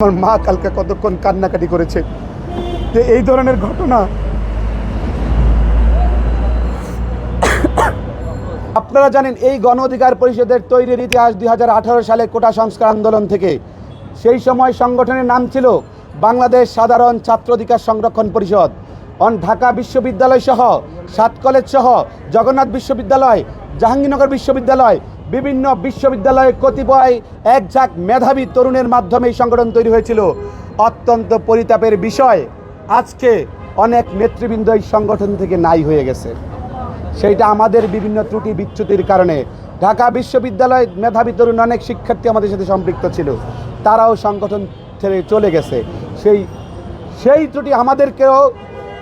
আমার মা কালকে কতক্ষণ কান্নাকাটি করেছে যে এই ধরনের ঘটনা। আপনারা জানেন, এই গণ অধিকার পরিষদের তৈরির ইতিহাস দুই সালে কোটা সংস্কার আন্দোলন থেকে। সেই সময় সংগঠনের নাম ছিল বাংলাদেশ সাধারণ ছাত্র অধিকার সংরক্ষণ পরিষদ। অন ঢাকা বিশ্ববিদ্যালয় সহ, সাত কলেজ সহ, জগন্নাথ বিশ্ববিদ্যালয়, জাহাঙ্গীরনগর বিশ্ববিদ্যালয় বিভিন্ন বিশ্ববিদ্যালয়ে কতিপয় এক ঝাঁক মেধাবী তরুণের মাধ্যমে এই সংগঠন তৈরি হয়েছিল। অত্যন্ত পরিতাপের বিষয়, আজকে অনেক নেতৃবৃন্দ এই সংগঠন থেকে নাই হয়ে গেছে। সেইটা আমাদের বিভিন্ন ত্রুটি বিচ্যুতির কারণে। ঢাকা বিশ্ববিদ্যালয় মেধাবী তরুণ অনেক শিক্ষার্থী আমাদের সাথে সম্পৃক্ত ছিল। তারাও সংগঠন ছেড়ে চলে গেছে। সেই সেই ত্রুটি আমাদেরকেও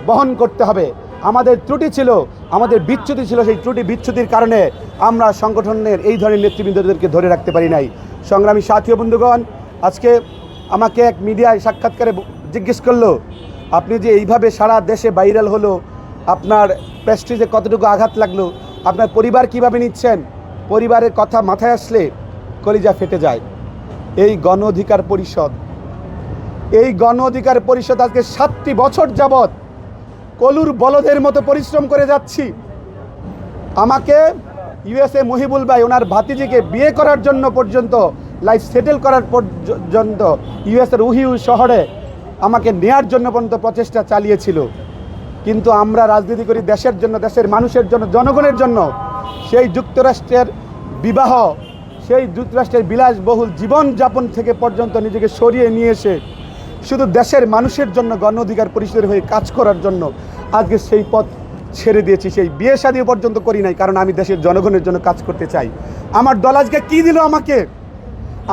বহন করতে হবে। আমাদের ত্রুটি ছিল, আমাদের বিচ্যুতি ছিল, সেই ত্রুটি বিচ্যুতির কারণে আমরা সংগঠনের এই ধরনের নেতৃবৃন্দদেরকে ধরে রাখতে পারি নাই। সংগ্রামী সাথী বন্ধুগণ, আজকে আমাকে এক মিডিয়ায় সাক্ষাৎকারে জিজ্ঞেস করল, আপনি যে এইভাবে সারা দেশে ভাইরাল হলো, আপনার প্রেস্টিজে কতটুকু আঘাত লাগল, আপনার পরিবার কীভাবে নিচ্ছেন? পরিবারের কথা মাথায় আসলে কলিজা ফেটে যায়। এই গণ অধিকার পরিষদ, এই গণ অধিকার পরিষদ আজকে সাতটি বছর যাবৎ কলুর বলদের মতো পরিশ্রম করে যাচ্ছি। আমাকে ইউএসএ মহিবুল ভাই ওনার ভাতিজিকে বিয়ে করার জন্য পর্যন্ত, লাইফ সেটেল করার পর্যন্ত ইউএসএর উহিউ শহরে আমাকে নেয়ার জন্য পর্যন্ত প্রচেষ্টা চালিয়েছিল। কিন্তু আমরা রাজনীতি করি দেশের জন্য, দেশের মানুষের জন্য, জনগণের জন্য। সেই যুক্তরাষ্ট্রের বিবাহ, সেই যুক্তরাষ্ট্রের বিলাসবহুল জীবনযাপন থেকে পর্যন্ত নিজেকে সরিয়ে নিয়ে এসে শুধু দেশের মানুষের জন্য গণ অধিকার পরিষদের হয়ে কাজ করার জন্য আজকে সেই পথ ছেড়ে দিয়েছি, সেই বিয়ে শাদী পর্যন্ত করি নাই, কারণ আমি দেশের জনগণের জন্য কাজ করতে চাই। আমার দল আজকে কী দিল আমাকে?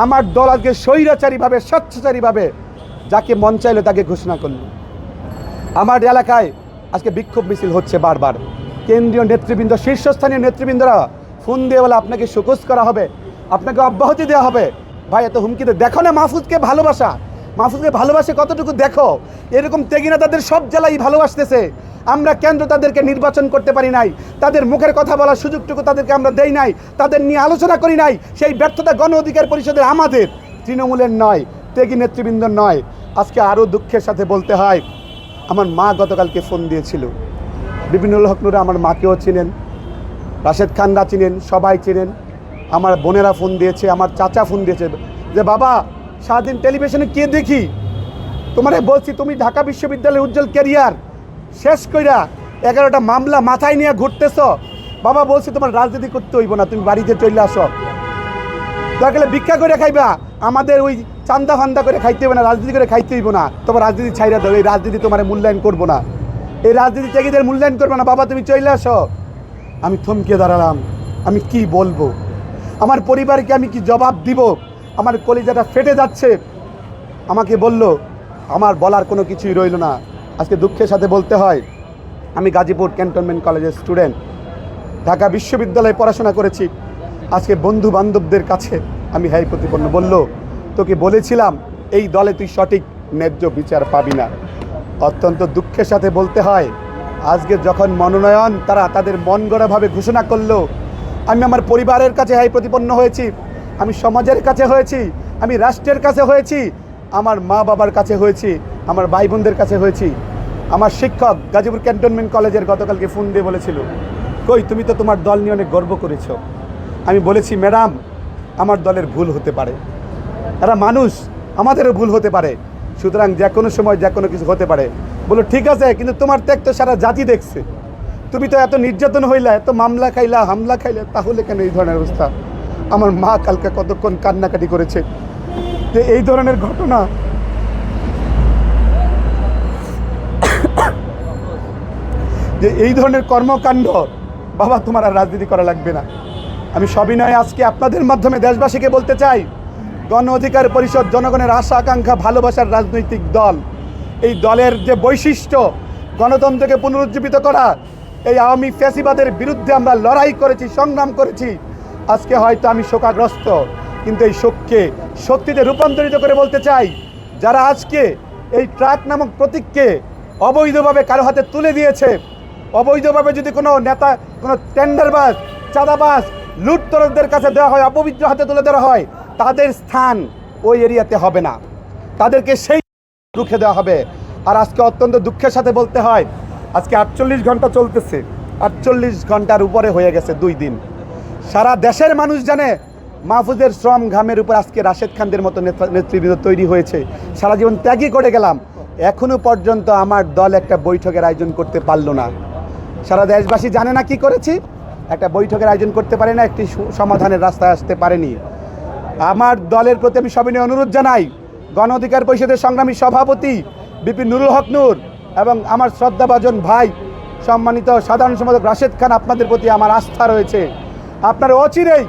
আমার দল আজকে স্বৈরাচারীভাবে, স্বচ্ছচারীভাবে যাকে মন চাইলো তাকে ঘোষণা করল। আমার এলাকায় আজকে বিক্ষোভ মিছিল হচ্ছে বারবার। কেন্দ্রীয় নেতৃবৃন্দ, শীর্ষস্থানীয় নেতৃবৃন্দরা ফোন দিয়ে বলে আপনাকে সুকোজ করা হবে, আপনাকে অব্যাহতি দেওয়া হবে। ভাই, এত হুমকিতে দেখো না মাহফুজকে ভালোবাসা। মাহফুজকে ভালোবাসে কতটুকু দেখো? এরকম তেগিনা তাদের সব জেলাই ভালোবাসতেছে। আমরা কেন্দ্র তাদেরকে নির্বাচন করতে পারি নাই। তাদের মুখের কথা বলার সুযোগটুকু তাদেরকে আমরা দেই নাই। তাদের নিয়ে আলোচনা করি নাই। সেই ব্যর্থতা গণ অধিকার পরিষদের আমাদের। তৃণমূলের নয়, তেগি নেতৃবৃন্দ নয়। আজকে আরও দুঃখের সাথে বলতে হয়, আমার মা গতকালকে ফোন দিয়েছিল। বিভিন্নুল হকনুরা আমার মাকেও চিনেন, রাশেদ খানরা চিনেন, সবাই চিনেন। আমার বোনেরা ফোন দিয়েছে, আমার চাচা ফোন দিয়েছে। যে বাবা সারাদিন টেলিভিশনে কে দেখি? তোমারে বলছি, তুমি ঢাকা বিশ্ববিদ্যালয়ের উজ্জ্বল ক্যারিয়ার শেষ কইরা এগারোটা মামলা মাথায় নিয়ে ঘুরতেছ। বাবা বলছি, তোমার রাজনীতি করতে হইব না, তুমি বাড়িতে চলে আসো। দরকার ভিক্ষা করে খাইবা। আমাদের ওই চান্দা ফান্দা করে খাইতে হবে না, রাজনীতি করে খাইতে হইব না। তোমার রাজনীতি ছাইরা দেবে এই রাজনীতি তোমার মূল্যায়ন করব না। এই রাজনীতি ত্যাগীদের মূল্যায়ন করবে না। বাবা, তুমি চলে আসো। আমি থমকে দাঁড়ালাম। আমি কি বলব? আমার পরিবারকে আমি কি জবাব দিব? আমার কলিজাটা ফেটে যাচ্ছে। আমাকে বলল, আমার বলার কোনো কিছুই রইল না। আজকে দুঃখের সাথে বলতে হয়, আমি গাজীপুর ক্যান্টনমেন্ট কলেজের স্টুডেন্ট। ঢাকা বিশ্ববিদ্যালয়ে পড়াশোনা করেছি। আজকে বন্ধু বান্ধবদের কাছে আমি হ্যাঁ প্রতিপন্ন। বলল, তোকে বলেছিলাম, এই দলে তুই সঠিক ন্যায্য বিচার পাবি না। অত্যন্ত দুঃখের সাথে বলতে হয়, আজকে যখন মনোনয়ন তারা তাদের মন গড়াভাবে ঘোষণা করল, আমি আমার পরিবারের কাছে হাই প্রতিপন্ন হয়েছি। আমি সমাজের কাছে হয়েছি, আমি রাষ্ট্রের কাছে হয়েছি, আমার মা বাবার কাছে হয়েছি, আমার ভাই বোনদের কাছে হয়েছি। আমার শিক্ষক গাজীপুর ক্যান্টনমেন্ট কলেজের গতকালকে ফোন দিয়ে বলেছিল, কই, তুমি তো তোমার দল নিয়ে অনেক গর্ব করেছ। আমি বলেছি, ম্যাডাম, আমার দলের ভুল হতে পারে। এরা মানুষ, আমাদেরও ভুল হতে পারে। সুতরাং যে কোনো সময় যে কোনো কিছু হতে পারে। বলো ঠিক আছে, কিন্তু তোমার ত্যাগ তো সারা জাতি দেখছে। তুমি তো এত নির্যাতন হইলা, এত মামলা খাইলা, হামলা খাইলা, তাহলে কেন এই ধরনের অবস্থা? আমার মা কালকে কতক্ষণ কান্নাকাটি করেছে। যে এই ধরনের ঘটনা যে এই ধরনের কর্মকাণ্ড, বাবা তোমার আর রাজনীতি করা লাগবে না। আমি সবিনয়ে আজকে আপনাদের মাধ্যমে দেশবাসীকে বলতে চাই, গণ অধিকার পরিষদ জনগণের আশা, আকাঙ্ক্ষা, ভালোবাসার রাজনৈতিক দল। এই দলের যে বৈশিষ্ট্য, গণতন্ত্রকে পুনরুজ্জীবিত করা, এই আওয়ামী ফ্যাসিবাদের বিরুদ্ধে আমরা লড়াই করেছি, সংগ্রাম করেছি আজকে হয়তো আমি শোকাগ্রস্ত, কিন্তু এই শোককে শক্তিতে রূপান্তরিত করে বলতে চাই, যারা আজকে এই ট্রাক নামক প্রতীককে অবৈধভাবে কারও হাতে তুলে দিয়েছে, অবৈধভাবে যদি কোনো নেতা, কোনো টেন্ডারবাজ, চাঁদাবাজ লুটতরকদের কাছে দেওয়া হয়, অপবিত্র হাতে তুলে দেওয়া হয়, তাদের স্থান ওই এরিয়াতে হবে না। তাদেরকে সেই রুখে দেওয়া হবে। আর আজকে অত্যন্ত দুঃখের সাথে বলতে হয়, আজকে আটচল্লিশ ঘণ্টা চলতেছে, আটচল্লিশ ঘণ্টার উপরে হয়ে গেছে দুই দিন। সারা দেশের মানুষ জানে মাহফুজের শ্রম ঘামের উপর আজকে রাশেদ খানদের মতো নেতা- নেতৃবৃন্দ তৈরি হয়েছে। সারা জীবন ত্যাগই করে গেলাম। এখনও পর্যন্ত আমার দল একটা বৈঠকের আয়োজন করতে পারল না। সারা দেশবাসী জানে না কি করেছি? একটা বৈঠকের আয়োজন করতে পারে না, একটি সমাধানের রাস্তায় আসতে পারেনি। আমার দলের প্রতি আমি সবিনয় অনুরোধ জানাই। গণ অধিকার পরিষদের সংগ্রামী সভাপতি বিপিন নুরুল হক নূর এবং আমার শ্রদ্ধাভাজন ভাই, সম্মানিত সাধারণ সম্পাদক রাশেদ খান, আপনাদের প্রতি আমার আস্থা রয়েছে। আপনার অচিরেই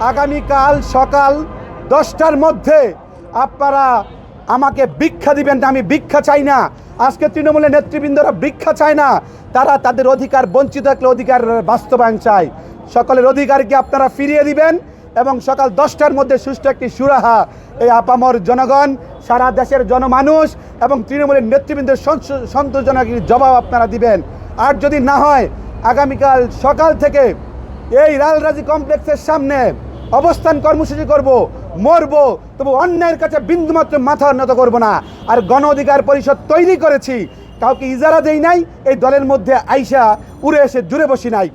আগামীকাল সকাল দশটার মধ্যে আপনারা আমাকে ভিক্ষা দিবেন না, আমি ভিক্ষা চাই না। আজকে তৃণমূলের নেতৃবৃন্দরা ভিক্ষা চায় না, তারা তাদের অধিকার, বঞ্চিত থাকলে অধিকার বাস্তবায়ন চায়। সকলের অধিকারকে আপনারা ফিরিয়ে দিবেন এবং সকাল দশটার মধ্যে সুষ্ঠু একটি সুরাহা এই আপামর জনগণ, সারা দেশের জনমানুষ এবং তৃণমূলের নেতৃবৃন্দের সন্ত- সন্তোষজনক জবাব আপনারা দিবেন। আর যদি না হয়, আগামীকাল সকাল থেকে এই লালরাজি কমপ্লেক্সের সামনে অবস্থান কর্মসূচি করব, মরব, তবু অন্যায়ের কাছে বিন্দুমাত্র মাথা উন্নত করব না। আর গণ অধিকার পরিষদ তৈরি করেছি, কাউকে ইজারা দেই নাই, এই দলের মধ্যে আইসা উড়ে এসে জুড়ে বসি নাই।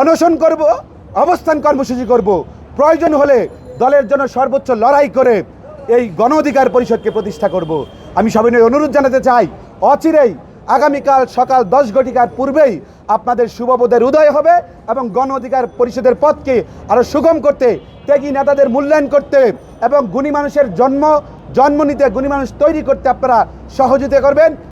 অনশন করব, অবস্থান কর্মসূচি করব। প্রয়োজন হলে দলের জন্য সর্বোচ্চ লড়াই করে এই গণ অধিকার পরিষদকে প্রতিষ্ঠা করব। আমি সবিনয় অনুরোধ জানাতে চাই, অচিরেই আগামীকাল সকাল দশ ঘটিকার পূর্বেই আপনাদের শুভবোধের উদয় হবে এবং গণ অধিকার পরিষদের পথকে আরও সুগম করতে, ত্যাগী নেতাদের মূল্যায়ন করতে এবং গুণী মানুষের জন্ম জন্ম নিতে গুণী মানুষ তৈরি করতে আপনারা সহযোগিতা করবেন।